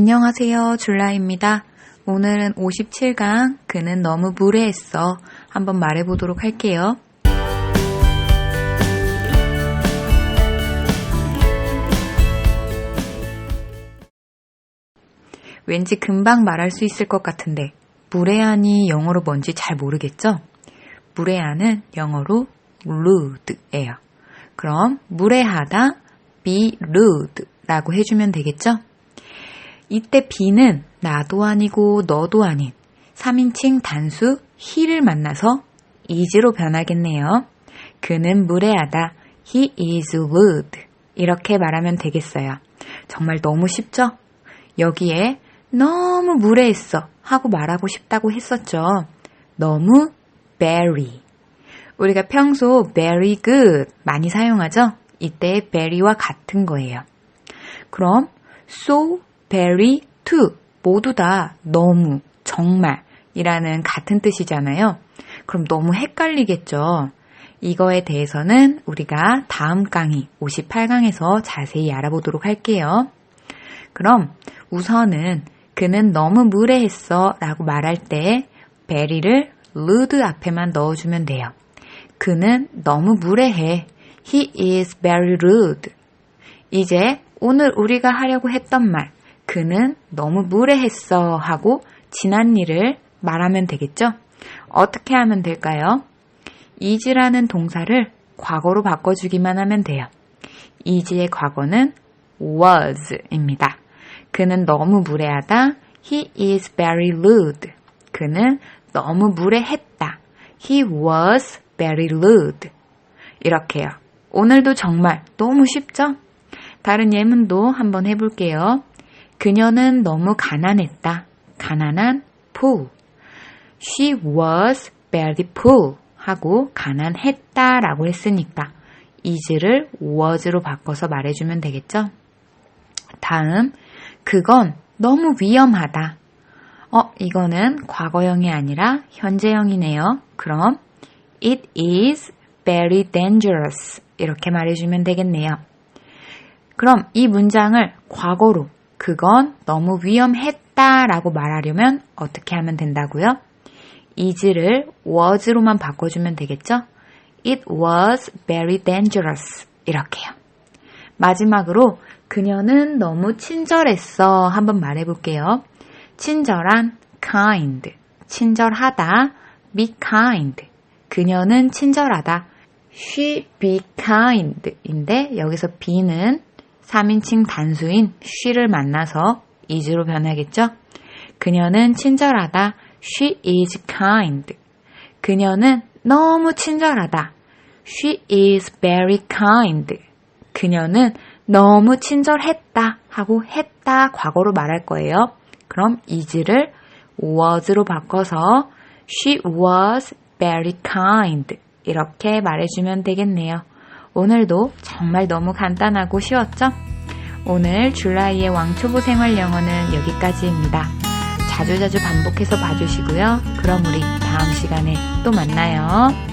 안녕하세요. 줄라입니다. 오늘은 57강 그는 너무 무례했어. 한번 말해보도록 할게요. 왠지 금방 말할 수 있을 것 같은데 무례한이 영어로 뭔지 잘 모르겠죠? 무례한은 영어로 rude예요. 그럼 무례하다 be rude라고 해주면 되겠죠? 이때 be는 나도 아니고 너도 아닌 3인칭 단수 he를 만나서 is로 변하겠네요. 그는 무례하다. He is rude. 이렇게 말하면 되겠어요. 정말 너무 쉽죠? 여기에 너무 무례했어 하고 말하고 싶다고 했었죠. 너무 very. 우리가 평소 very good 많이 사용하죠? 이때 very와 같은 거예요. 그럼 so, very, to 모두 다 너무, 정말 이라는 같은 뜻이잖아요. 그럼 너무 헷갈리겠죠? 이거에 대해서는 우리가 다음 강의 58강에서 자세히 알아보도록 할게요. 그럼 우선은 그는 너무 무례했어 라고 말할 때 베리를 rude 앞에만 넣어주면 돼요. 그는 너무 무례해. He is very rude. 이제 오늘 우리가 하려고 했던 말, 그는 너무 무례했어 하고 지난 일을 말하면 되겠죠? 어떻게 하면 될까요? is라는 동사를 과거로 바꿔주기만 하면 돼요. is의 과거는 was입니다. 그는 너무 무례하다. He is very rude. 그는 너무 무례했다. He was very rude. 이렇게요. 오늘도 정말 너무 쉽죠? 다른 예문도 한번 해볼게요. 그녀는 너무 가난했다. 가난한 poor. She was very poor. 하고 가난했다 라고 했으니까 is를 was로 바꿔서 말해주면 되겠죠? 다음, 그건 너무 위험하다. 어, 이거는 과거형이 아니라 현재형이네요. 그럼 it is very dangerous 이렇게 말해주면 되겠네요. 그럼 이 문장을 과거로 그건 너무 위험했다 라고 말하려면 어떻게 하면 된다고요? is를 was로만 바꿔주면 되겠죠? It was very dangerous 이렇게요. 마지막으로 그녀는 너무 친절했어. 한번 말해볼게요. 친절한 kind, 친절하다 be kind. 그녀는 친절하다 she be kind인데 여기서 be는 3인칭 단수인 she를 만나서 is로 변하겠죠? 그녀는 친절하다 she is kind. 그녀는 너무 친절하다 she is very kind. 그녀는 너무 친절했다 하고 했다 과거로 말할 거예요. 그럼 is를 was로 바꿔서 she was very kind 이렇게 말해주면 되겠네요. 오늘도 정말 너무 간단하고 쉬웠죠? 오늘 줄라이의 왕초보 생활 영어는 여기까지입니다. 자주자주 반복해서 봐주시고요. 그럼 우리 다음 시간에 또 만나요.